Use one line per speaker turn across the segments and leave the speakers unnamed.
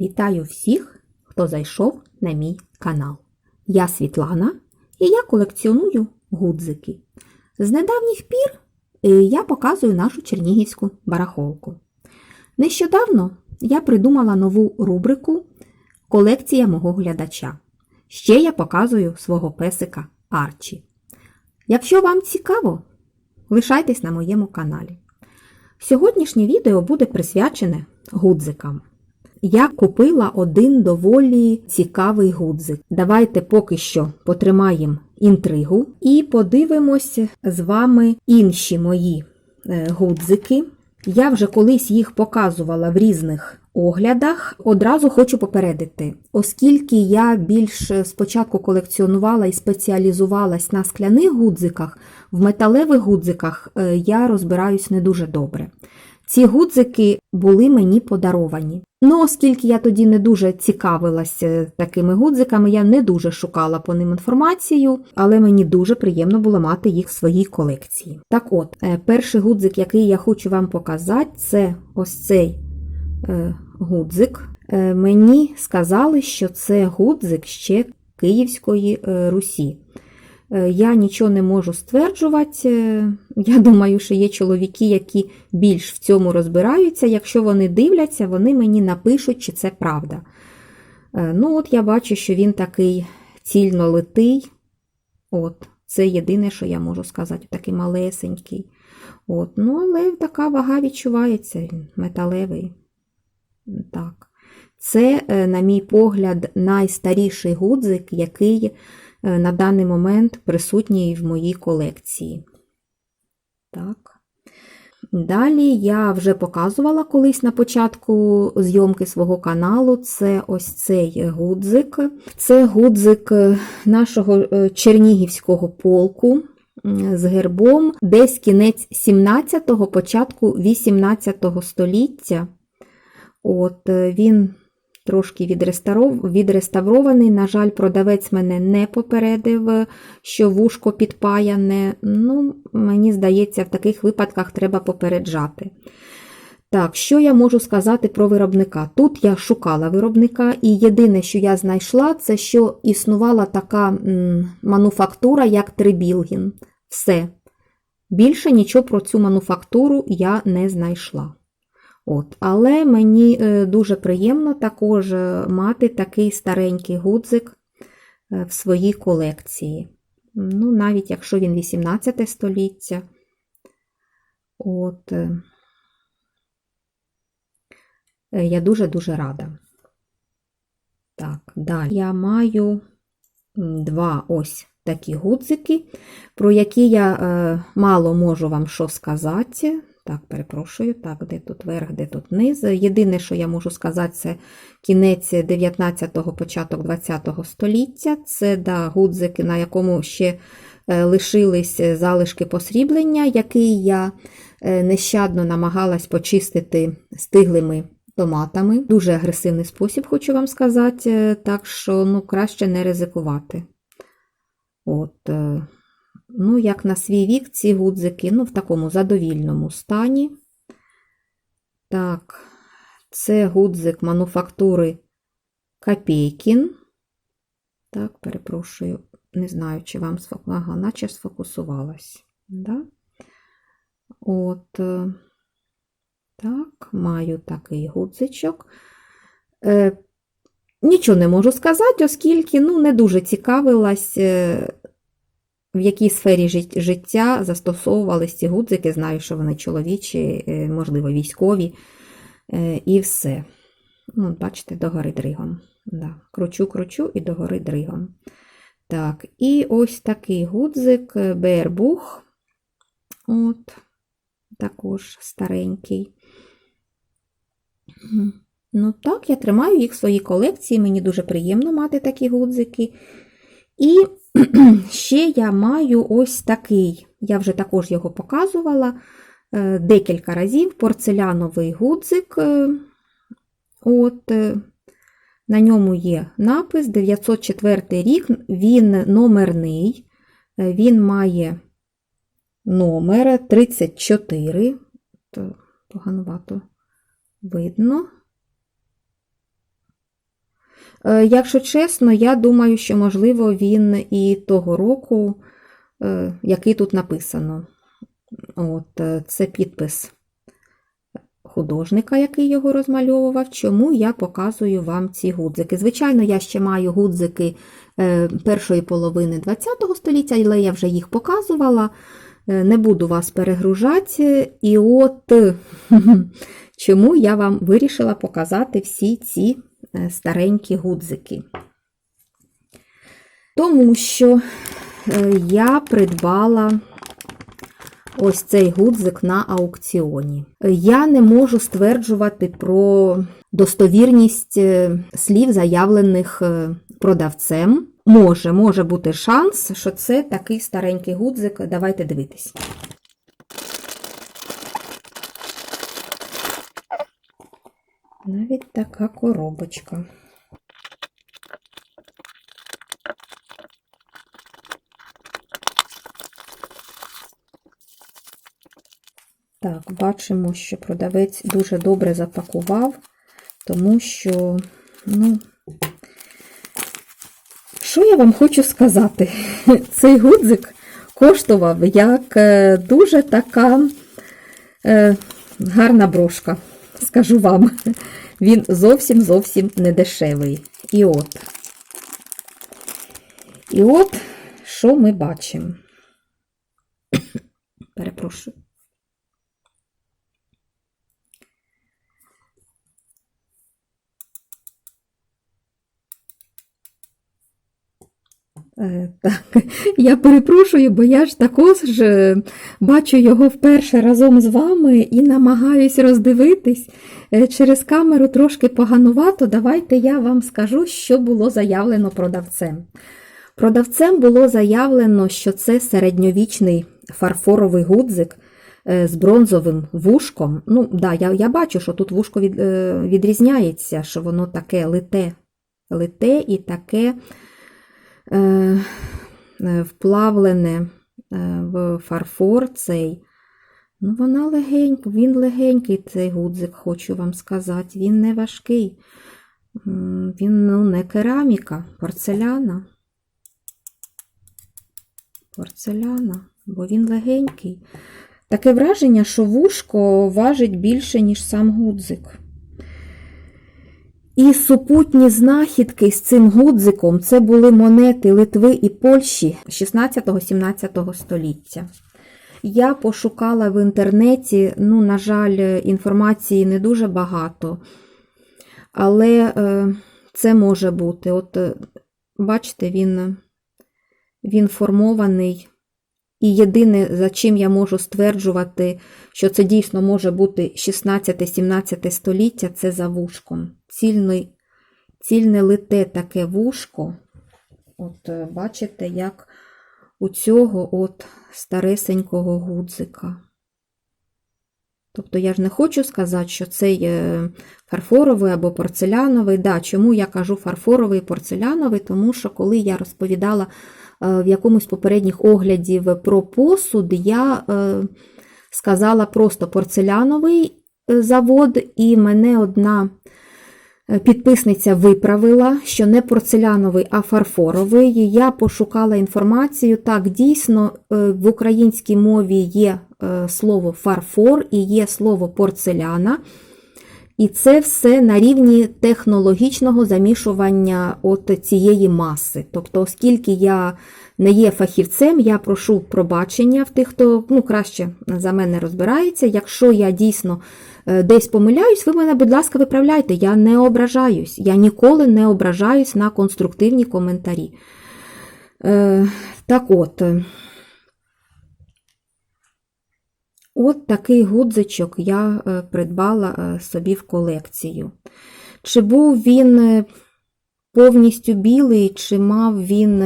Вітаю всіх, хто зайшов на мій канал. Я Світлана і я колекціоную гудзики. З недавніх пір е, я показую нашу чернігівську барахолку. Нещодавно я придумала нову рубрику Колекція мого глядача. Ще я показую свого песика Арчі. Якщо вам цікаво, лишайтесь на моєму каналі. Сьогоднішнє відео буде присвячене гудзикам. Я купила один доволі цікавий гудзик. Давайте поки що потримаємо інтригу і подивимося з вами інші мої е, гудзики. Я вже колись їх показувала в різних оглядах. Одразу хочу попередити, оскільки я більш спочатку колекціонувала і спеціалізувалась на скляних гудзиках, в металевих гудзиках е, я розбираюсь не дуже добре. Ці гудзики були мені подаровані. Ну, оскільки я тоді не дуже цікавилася такими гудзиками, я не дуже шукала по ним інформацію, але мені дуже приємно було мати їх в своїй колекції. Так от, е, перший гудзик, який я хочу вам показати, це ось цей е, гудзик. Е, Мені сказали, що це гудзик ще Київської Русі. Е, Я нічого не можу стверджувати. Е, Я думаю, що є чоловіки, які більш в цьому розбираються. Якщо вони дивляться, вони мені напишуть, чи це правда. Е, Ну, от я бачу, що він такий цільно литий. От, це єдине, що я можу сказати, такий малесенький. От, ну, але така вага відчувається, металевий. Так. Це, на мій погляд, найстаріший гудзик, який на даний момент присутній в моїй колекції. Так. Далі я вже показувала колись на початку зйомки свого каналу. Це ось цей гудзик. Це гудзик е, нашого е, чернігівського полку з гербом, десь кінець 17-го, початку 18 століття. От е, Він трошки відреставрований. На жаль, продавець мене не попередив, що вушко підпаяне. Ну, мені здається, в таких випадках треба попереджати. Так, що я можу сказати про виробника? Тут я шукала виробника, і єдине, що я знайшла, це що існувала така мануфактура, як Трибілгін. Все. Більше нічого про цю мануфактуру я не знайшла. От. Але мені е, дуже приємно також е, мати такий старенький гудзик е, в своїй колекції. Ну, навіть якщо він 18 століття. От. Я дуже-дуже рада. Так, далі я маю два ось такі гудзики, про які я мало можу вам що сказати. Так, перепрошую, так, де тут верх, де тут низ. Єдине, що я можу сказати, це кінець 19-го, початок 20-го століття. Це да, гудзик, на якому ще е, лишились залишки посріблення, який я е, нещадно намагалась почистити стиглими томатами. Дуже агресивний спосіб, хочу вам сказати, е, так що ну, краще не ризикувати. От, е, Ну, як на свій вік, ці гудзики, ну, в такому задовільному стані. Так, це гудзик мануфактури Копейкін. Так, перепрошую, не знаю, чи вам. Ага, наче сфокусувалась. Да? От, е, так, маю такий гудзичок. Е, Нічого не можу сказати, оскільки ну, не дуже цікавилась е, в якій сфері жит- життя застосовувались ці гудзики. Знаю, що вони чоловічі, е, можливо, військові, е, і все. Ну, бачите, догори дригом. Да. Кручу, кручу і догори дригом. Так, і ось такий гудзик е, Бербух. От, також старенький. Ну так, я тримаю їх в своїй колекції, мені дуже приємно мати такі гудзики. І ще я маю ось такий, я вже також його показувала е, декілька разів, порцеляновий гудзик. е, От, е, на ньому є напис 904 рік, він номерний, він має номер 34, то поганувато видно. Е, Якщо чесно, я думаю, що, можливо, він і того року, е, який тут написано. От, е, це підпис художника, який його розмальовував. Чому я показую вам ці гудзики? Звичайно, я ще маю гудзики першої половини ХХ століття, але я вже їх показувала. Не буду вас перегружати. І от чому я вам вирішила показати всі ці старенькі гудзики. Тому що е, я придбала ось цей гудзик на аукціоні. Я не можу стверджувати про достовірність е, слів, заявлених е, продавцем. Може, може бути шанс, що це такий старенький гудзик. Давайте дивитись. Навіть така коробочка. Так, бачимо, що продавець дуже добре запакував, тому що, ну, що я вам хочу сказати? Цей гудзик коштував як е, дуже така е, гарна брошка, скажу вам. Він зовсім зовсім не дешевий. І от. І от, що ми бачимо. Перепрошую. Так, я перепрошую, бо я ж також е, бачу його вперше разом з вами і намагаюсь роздивитись. Е, Через камеру трошки поганувато. Давайте я вам скажу, що було заявлено продавцем. Продавцем було заявлено, що це середньовічний фарфоровий гудзик е, з бронзовим вушком. Ну, да, я, я бачу, що тут вушко від, е, відрізняється, що воно таке лите, лите і таке е, е, вплавлене е, в фарфор цей. Ну, вона легенька, він легенький, цей гудзик, хочу вам сказати. Він не важкий. Він ну, не кераміка, порцеляна. Порцеляна, бо він легенький. Таке враження, що вушко важить більше, ніж сам гудзик. І супутні знахідки з цим гудзиком це були монети Литви і Польщі 16-17 століття. Я пошукала в інтернеті, ну, на жаль, інформації не дуже багато, але е, це може бути. От, бачите, він, він формований. І єдине, за чим я можу стверджувати, що це дійсно може бути 16-17 століття, це за вушком. Цільне, цільне лите таке вушко. От е, бачите, як у цього от старесенького гудзика. Тобто я ж не хочу сказати, що цей фарфоровий або порцеляновий. Да, Чому я кажу фарфоровий і порцеляновий? Тому що коли я розповідала в якомусь попередніх оглядів про посуд, я е, сказала просто порцеляновий е, завод, і мене одна е, підписниця виправила, що не порцеляновий, а фарфоровий. Я пошукала інформацію. Так, дійсно, е, в українській мові є е, слово фарфор і є слово порцеляна. І це все на рівні технологічного замішування от цієї маси. Тобто, оскільки я не є фахівцем, я прошу пробачення в тих, хто ну, краще за мене розбирається. Якщо я дійсно е, десь помиляюсь, ви мене, будь ласка, виправляйте. Я не ображаюсь. Я ніколи не ображаюсь на конструктивні коментарі. Е, так от. е, От такий гудзичок я е, придбала е, собі в колекцію. Чи був він е, повністю білий, чи мав він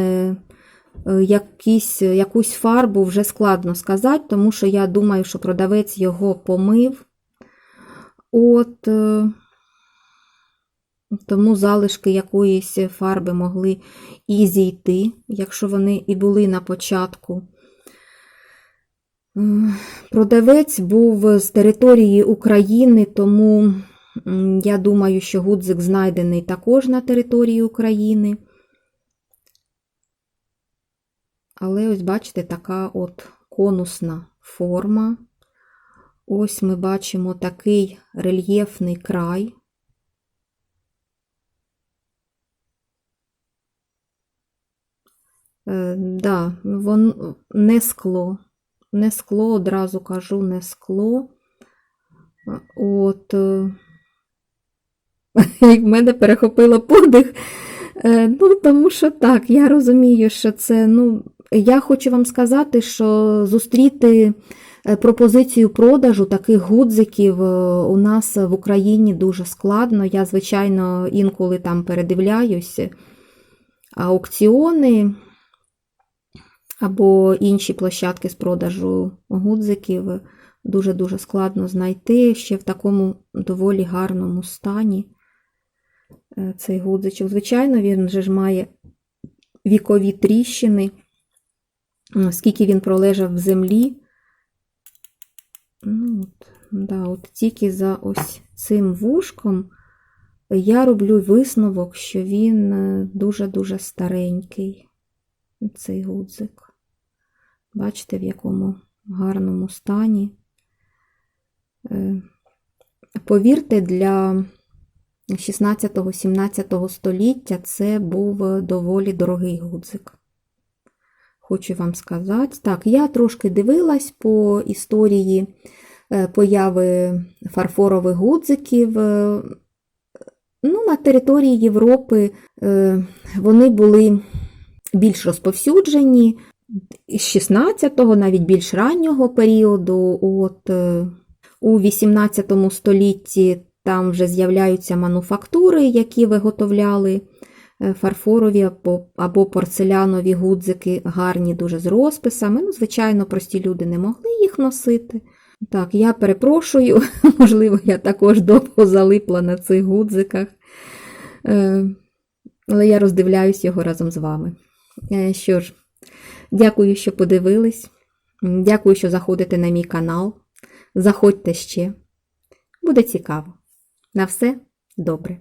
якісь, якусь фарбу, вже складно сказати, тому що я думаю, що продавець його помив. От, тому залишки якоїсь фарби могли і зійти, якщо вони і були на початку. Продавець був з території України, тому Я думаю, що гудзик знайдений також на території України. Але ось бачите, така от конусна форма. Ось ми бачимо такий рельєфний край. Е, да, вон, не скло. Не скло, одразу кажу, не скло. От. е, в мене перехопило подих. Е, Ну, тому що так, я розумію, що це, ну, я хочу вам сказати, що зустріти е, пропозицію продажу таких гудзиків у нас в Україні дуже складно. Я, звичайно, інколи там передивляюся аукціони або інші площадки з продажу гудзиків. Дуже-дуже складно знайти ще в такому доволі гарному стані е, цей гудзичок. Звичайно, він же ж має вікові тріщини, М, скільки він пролежав в землі. Ну, от, да, от тільки за ось цим вушком я роблю висновок, що він е, дуже-дуже старенький, цей гудзик. Бачите, в якому гарному стані. Е, Повірте, для 16-17 століття це був доволі дорогий гудзик. Хочу вам сказати. Так, я трошки дивилась по історії е, появи фарфорових гудзиків. Е, Ну, на території Європи вони були більш розповсюджені 16-го, навіть більш раннього періоду. От, е, у 18 столітті там вже з'являються мануфактури, які виготовляли е, фарфорові або, порцелянові гудзики, гарні дуже з розписами. Ну, звичайно, прості люди не могли їх носити. Так, я перепрошую, можливо, я також довго залипла на цих гудзиках. Е, Але я роздивляюсь його разом з вами. Що ж, дякую, що подивились. Дякую, що заходите на мій канал. Заходьте ще. Буде цікаво. На все добре.